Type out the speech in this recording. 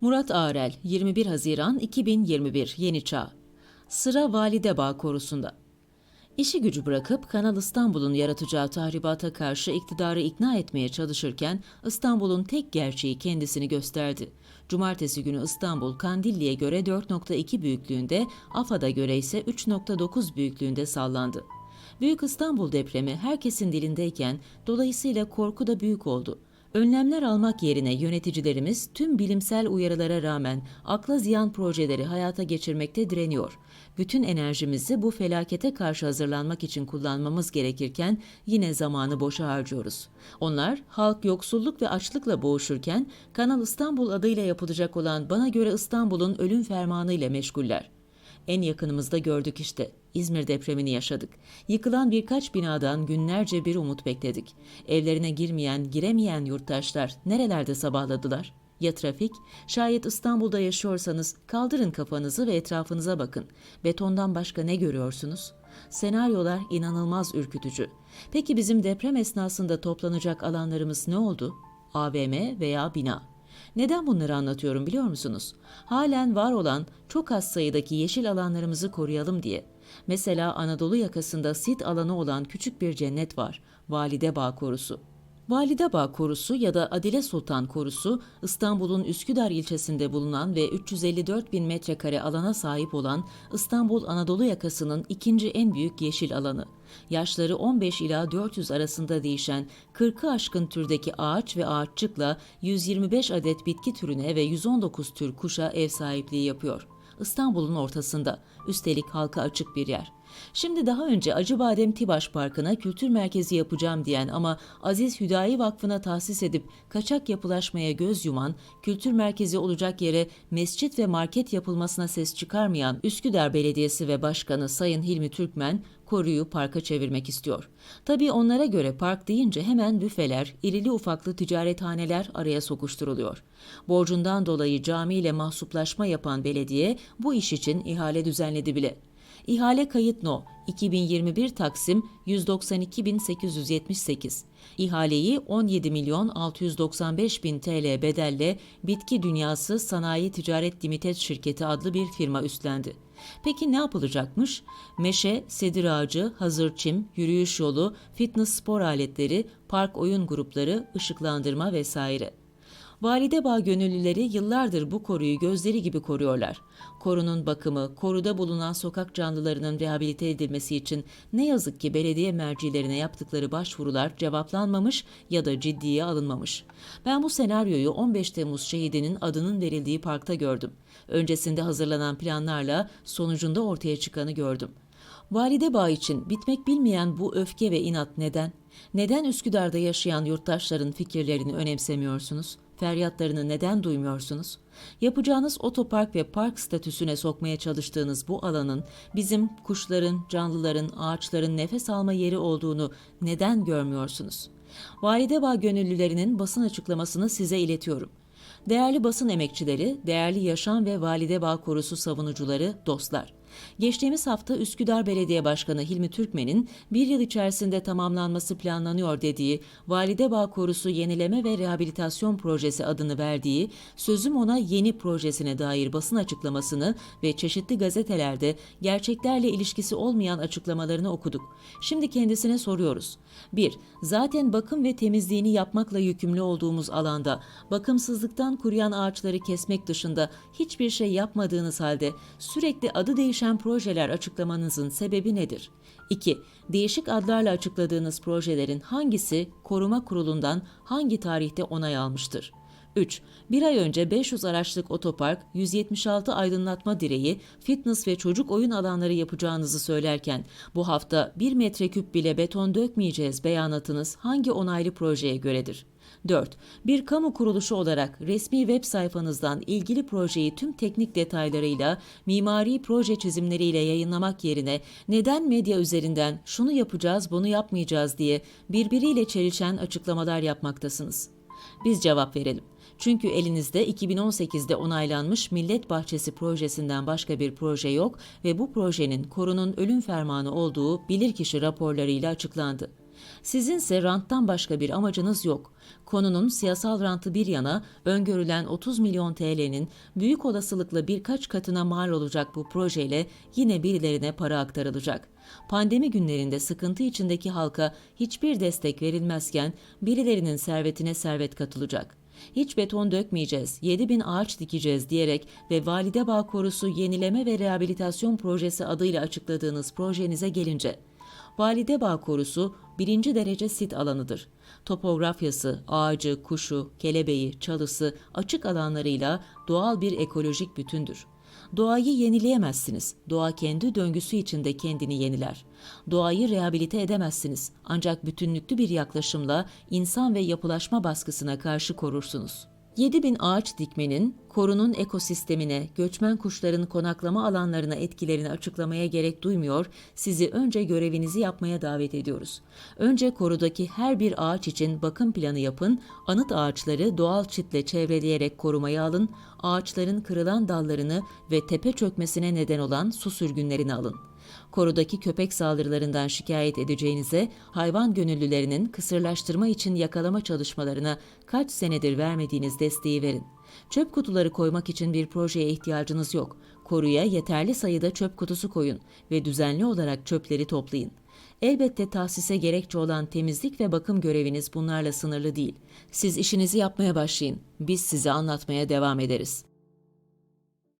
Murat Ağrel, 21 Haziran 2021 Yeni Çağ. Sıra Validebağ Korusu'nda. İşi gücü bırakıp Kanal İstanbul'un yaratacağı tahribata karşı iktidarı ikna etmeye çalışırken İstanbul'un tek gerçeği kendisini gösterdi. Cumartesi günü İstanbul Kandilli'ye göre 4.2 büyüklüğünde, AFAD'a göre ise 3.9 büyüklüğünde sallandı. Büyük İstanbul depremi herkesin dilindeyken dolayısıyla korku da büyük oldu. Önlemler almak yerine yöneticilerimiz tüm bilimsel uyarılara rağmen akla ziyan projeleri hayata geçirmekte direniyor. Bütün enerjimizi bu felakete karşı hazırlanmak için kullanmamız gerekirken yine zamanı boşa harcıyoruz. Onlar halk yoksulluk ve açlıkla boğuşurken Kanal İstanbul adıyla yapılacak olan bana göre İstanbul'un ölüm fermanı ile meşguller. En yakınımızda gördük işte. İzmir depremini yaşadık. Yıkılan birkaç binadan günlerce bir umut bekledik. Evlerine girmeyen, giremeyen yurttaşlar nerelerde sabahladılar? Ya trafik? Şayet İstanbul'da yaşıyorsanız kaldırın kafanızı ve etrafınıza bakın. Betondan başka ne görüyorsunuz? Senaryolar inanılmaz ürkütücü. Peki bizim deprem esnasında toplanacak alanlarımız ne oldu? AVM veya bina. Neden bunları anlatıyorum biliyor musunuz? Halen var olan çok az sayıdaki yeşil alanlarımızı koruyalım diye. Mesela Anadolu yakasında sit alanı olan küçük bir cennet var. Validebağ Korusu. Validebağ Korusu ya da Adile Sultan Korusu, İstanbul'un Üsküdar ilçesinde bulunan ve 354 bin metrekare alana sahip olan İstanbul Anadolu yakasının ikinci en büyük yeşil alanı. Yaşları 15 ila 400 arasında değişen 40'ı aşkın türdeki ağaç ve ağaççıkla 125 adet bitki türüne ve 119 tür kuşa ev sahipliği yapıyor. İstanbul'un ortasında, üstelik halka açık bir yer. Şimdi daha önce Acıbadem Tibaş Parkı'na kültür merkezi yapacağım diyen ama Aziz Hüdayi Vakfı'na tahsis edip kaçak yapılaşmaya göz yuman, kültür merkezi olacak yere mescit ve market yapılmasına ses çıkarmayan Üsküdar Belediyesi ve Başkanı Sayın Hilmi Türkmen, koruyu parka çevirmek istiyor. Tabii onlara göre park deyince hemen büfeler, irili ufaklı ticarethaneler araya sokuşturuluyor. Borcundan dolayı camiyle mahsuplaşma yapan belediye bu iş için ihale düzenledi bile. İhale kayıt no 2021 Taksim 192.878. İhaleyi 17 milyon 695 bin TL bedelle Bitki Dünyası Sanayi Ticaret Limited Şirketi adlı bir firma üstlendi. Peki ne yapılacakmış? Meşe, sedir ağacı, hazır çim, yürüyüş yolu, fitness spor aletleri, park oyun grupları, ışıklandırma vesaire. Validebağ gönüllüleri yıllardır bu koruyu gözleri gibi koruyorlar. Korunun bakımı, koruda bulunan sokak canlılarının rehabilite edilmesi için ne yazık ki belediye mercilerine yaptıkları başvurular cevaplanmamış ya da ciddiye alınmamış. Ben bu senaryoyu 15 Temmuz şehidinin adının verildiği parkta gördüm. Öncesinde hazırlanan planlarla sonucunda ortaya çıkanı gördüm. Validebağ için bitmek bilmeyen bu öfke ve inat neden? Neden Üsküdar'da yaşayan yurttaşların fikirlerini önemsemiyorsunuz? Feryatlarını neden duymuyorsunuz? Yapacağınız otopark ve park statüsüne sokmaya çalıştığınız bu alanın bizim kuşların, canlıların, ağaçların nefes alma yeri olduğunu neden görmüyorsunuz? Validebağ gönüllülerinin basın açıklamasını size iletiyorum. Değerli basın emekçileri, değerli yaşam ve Validebağ korusu savunucuları, dostlar. Geçtiğimiz hafta Üsküdar Belediye Başkanı Hilmi Türkmen'in bir yıl içerisinde tamamlanması planlanıyor dediği Validebağ Korusu Yenileme ve Rehabilitasyon Projesi adını verdiği Sözüm Ona Yeni projesine dair basın açıklamasını ve çeşitli gazetelerde gerçeklerle ilişkisi olmayan açıklamalarını okuduk. Şimdi kendisine soruyoruz. 1. Zaten bakım ve temizliğini yapmakla yükümlü olduğumuz alanda bakımsızlıktan kuruyan ağaçları kesmek dışında hiçbir şey yapmadığınız halde sürekli adı değişen projeler açıklamanızın sebebi nedir? 2. Değişik adlarla açıkladığınız projelerin hangisi koruma kurulundan hangi tarihte onay almıştır? 3. Bir ay önce 500 araçlık otopark, 176 aydınlatma direği, fitness ve çocuk oyun alanları yapacağınızı söylerken bu hafta 1 metreküp bile beton dökmeyeceğiz beyanatınız hangi onaylı projeye göredir? 4. Bir kamu kuruluşu olarak resmi web sayfanızdan ilgili projeyi tüm teknik detaylarıyla, mimari proje çizimleriyle yayınlamak yerine neden medya üzerinden şunu yapacağız, bunu yapmayacağız diye birbiriyle çelişen açıklamalar yapmaktasınız? Biz cevap verelim. Çünkü elinizde 2018'de onaylanmış Millet Bahçesi projesinden başka bir proje yok ve bu projenin korunun ölüm fermanı olduğu bilirkişi raporlarıyla açıklandı. Sizinse ranttan başka bir amacınız yok. Konunun siyasal rantı bir yana öngörülen 30 milyon TL'nin büyük olasılıkla birkaç katına mal olacak bu projeyle yine birilerine para aktarılacak. Pandemi günlerinde sıkıntı içindeki halka hiçbir destek verilmezken birilerinin servetine servet katılacak. Hiç beton dökmeyeceğiz, 7 bin ağaç dikeceğiz diyerek ve Valide Bağ Korusu Yenileme ve Rehabilitasyon Projesi adıyla açıkladığınız projenize gelince, Valide Bağ Korusu birinci derece sit alanıdır. Topografyası, ağacı, kuşu, kelebeği, çalısı, açık alanlarıyla doğal bir ekolojik bütündür. Doğayı yenileyemezsiniz. Doğa kendi döngüsü içinde kendini yeniler. Doğayı rehabilite edemezsiniz. Ancak bütünlüklü bir yaklaşımla insan ve yapılaşma baskısına karşı korursunuz. 7000 ağaç dikmenin korunun ekosistemine, göçmen kuşların konaklama alanlarına etkilerini açıklamaya gerek duymuyor, sizi önce görevinizi yapmaya davet ediyoruz. Önce korudaki her bir ağaç için bakım planı yapın, anıt ağaçları doğal çitle çevreleyerek korumaya alın, ağaçların kırılan dallarını ve tepe çökmesine neden olan su sürgünlerini alın. Korudaki köpek saldırılarından şikayet edeceğinize hayvan gönüllülerinin kısırlaştırma için yakalama çalışmalarına kaç senedir vermediğiniz desteği verin. Çöp kutuları koymak için bir projeye ihtiyacınız yok. Koruya yeterli sayıda çöp kutusu koyun ve düzenli olarak çöpleri toplayın. Elbette tahsise gerekçe olan temizlik ve bakım göreviniz bunlarla sınırlı değil. Siz işinizi yapmaya başlayın. Biz size anlatmaya devam ederiz.